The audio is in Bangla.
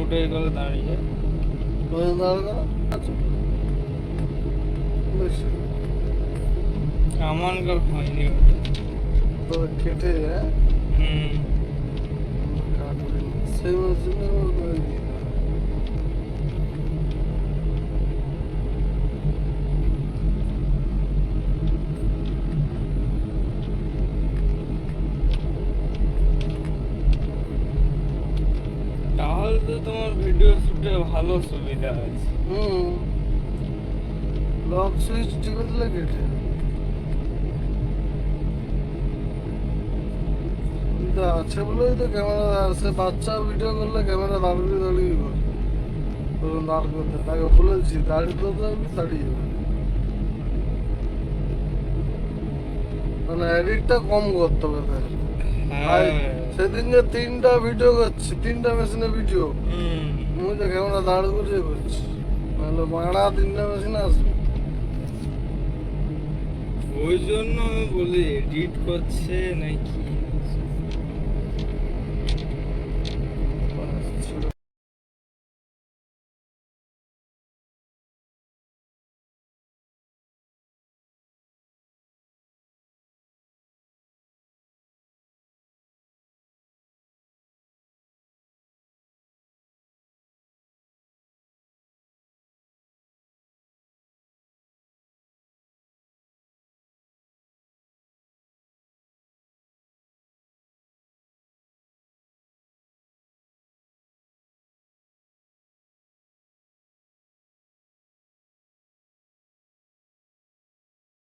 রোডে গেলে দাঁড়িয়ে। আমার গল্প হয়নি। তো কেটে হ্যাঁ হুম। সেই তো তোমার ভিডিও শুটে ভালো সুবিধা আছে লক সুইচ টিপে দিলে কেটে আছে বলেই তো ক্যামেরা সে বাচ্চা ভিডিও করলে ক্যামেরা দাঁড়িয়ে দাঁড়িয়ে করে তখন দাঁড় করতে, তাকে বলেছি, দাঁড়িয়ে করতে আমি দাঁড়িয়ে মানে এডিটটা কম করতে হবে তাই আর হ্যাঁ। সেদিন যে তিনটা ভিডিও করছি তিনটা মেশিনে ভিডিও আমি মুই তো ক্যামেরা দাঁড় করে করছি নাহলে মারা তিনটা মেশিন আসবে। ওই জন্য আমি বলি এডিট করছে নাকি?